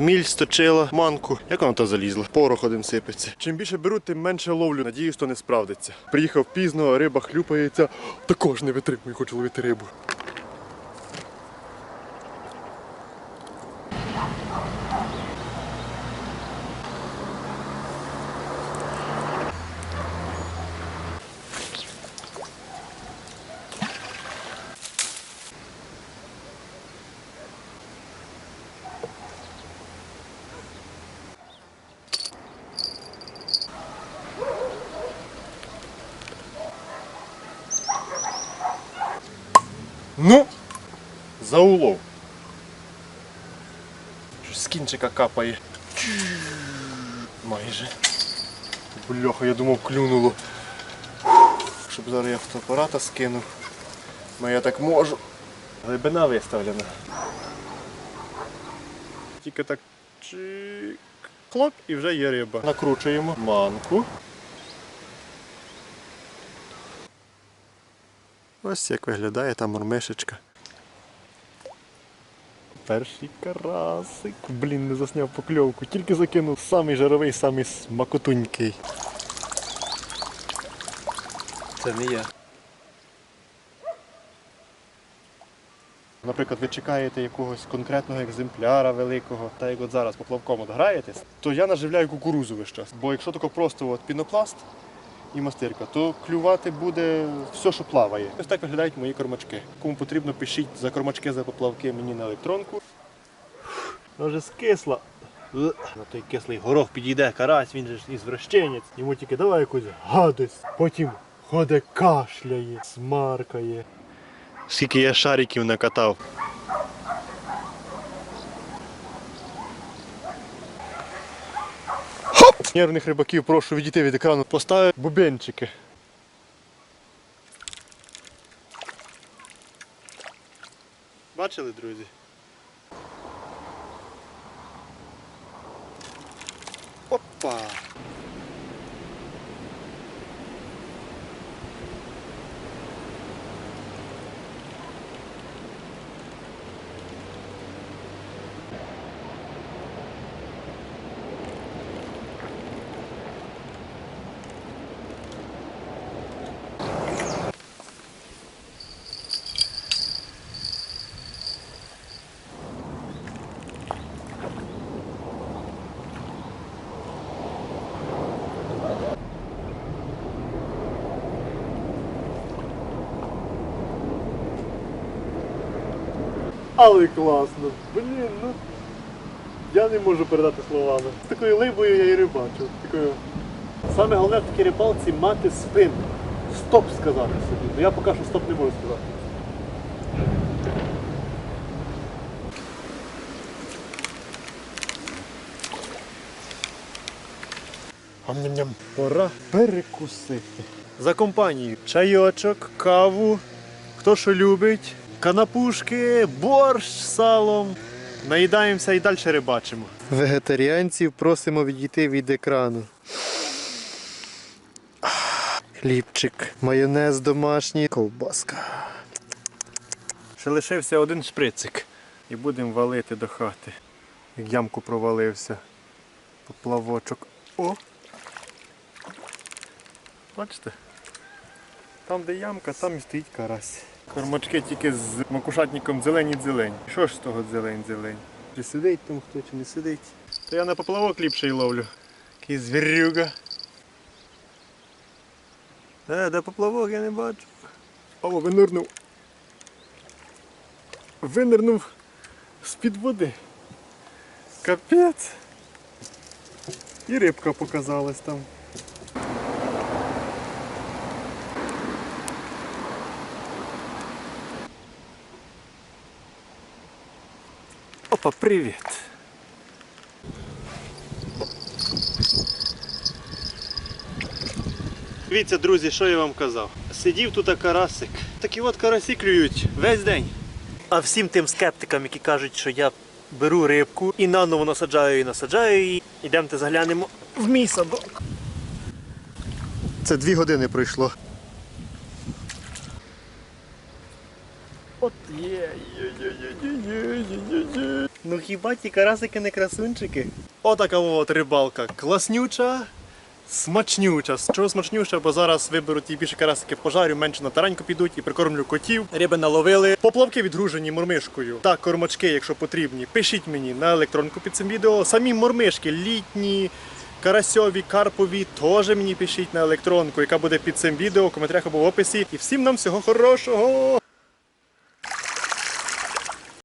Міль сточила, манку. Як воно то залізло? Порох один сипеться. Чим більше беру, тим менше ловлю. Надіюсь, то не справдиться. Приїхав пізно, риба хлюпається. Також не витримую, хочу ловити рибу. Ну, за улов. Щось з кінчика капає. Майже. Бляха, я думав, клюнуло. Щоб зараз я фотоапарата скинув. Ну я так можу. Глибина виставлена. Тільки так чик. Клоп і вже є риба. Накручуємо манку. Ось як виглядає та мормишечка. Перший карасик. Блін, не засняв покльовку. Тільки закинув самий жаровий, самий смакотунький. Це не я. Наприклад, ви чекаєте якогось конкретного екземпляра великого, та як от зараз поплавком от граєтесь, то я наживляю кукурузу весь час. Бо якщо тако просто от пінопласт і мастирка, то клювати буде все, що плаває. Ось так виглядають мої кормачки. Кому потрібно, пишіть за кормачки, за поплавки мені на електронку. Вона вже скисла. На той кислий горох підійде карась, він же ж ізвращенець. Йому тільки давай якусь гадость. Потім ходить кашляє, смаркає. Скільки я шариків накатав. Нервних рибаків прошу відійти від екрану, поставити бубенчики. Бачили, друзі? Опа! Але класно. Блін, ну. Я не можу передати словами. Такою либою я і рибачу. Такою... Саме головне в такій рибалці мати спин. Стоп сказати собі. Ну я поки що стоп не можу сказати. Ам-ням-ням. Пора перекусити. За компанію чайочок, каву, хто що любить, канапушки, борщ з салом. Наїдаємося і далі рибачимо. Вегетаріанців просимо відійти від екрану. Хлібчик, майонез домашній, ковбаска. Ще лишився один шприцик. І будемо валити до хати. Як ямку провалився. Поплавочок. О! Бачите? Там, де ямка, там і стоїть карась. Кормачки тільки з макушатником зелені-зелень. Що ж з того зелень-зелень? Чи сидить там хто, чи не сидить? То я на поплавок ліпший ловлю. Який звірюга. Е, де поплавок я не бачу. О, винирнув. Винирнув з-під води. Капець. І рибка показалась там. Опа, привіт! Дивіться, друзі, що я вам казав. Сидів тут карасик. Такі от карасі клюють весь день. А всім тим скептикам, які кажуть, що я беру рибку і наново насаджаю і насаджаю її, ідемте заглянемо в мій садок. Це дві години пройшло. От є. Ну хіба ті карасики не красунчики? Отака от рибалка класнюча, смачнюча. Чого смачнюча, бо зараз виберу ті більше карасики пожарю, менше на тараньку підуть і прикормлю котів. Риби наловили. Поплавки відгружені мормишкою та кормачки, якщо потрібні. Пишіть мені на електронку під цим відео. Самі мормишки літні. Карасьові, карпові, теж мені пишіть на електронку, яка буде під цим відео в коментарях або в описі. І всім нам всього хорошого!